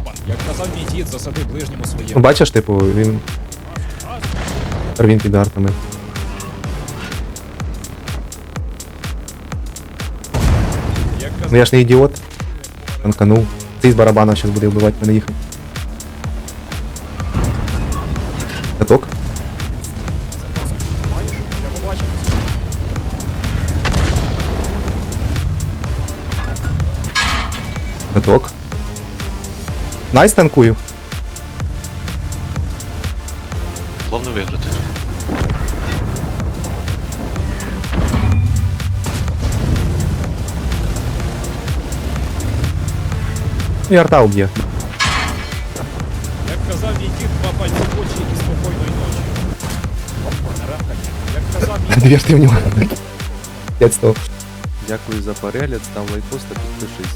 лабан. Як казав мій дід, засади ближньому Ну, своєму. бачиш, типу, він. Він під артами. Як Ну казав, я ж не ідіот. Танканув. Цей з барабана зараз буде вбивати мене їхати. Каток. маєш? Я побачив. Каток. Найс танкую. Головне виграти. І арта уб'є. Як казав мій дід, два пальці в очі і спокійної ночі. На рахані. Як казав мій Дві ж ти в нього. 500. Дякую за перегляд, став лайкос та підпишись.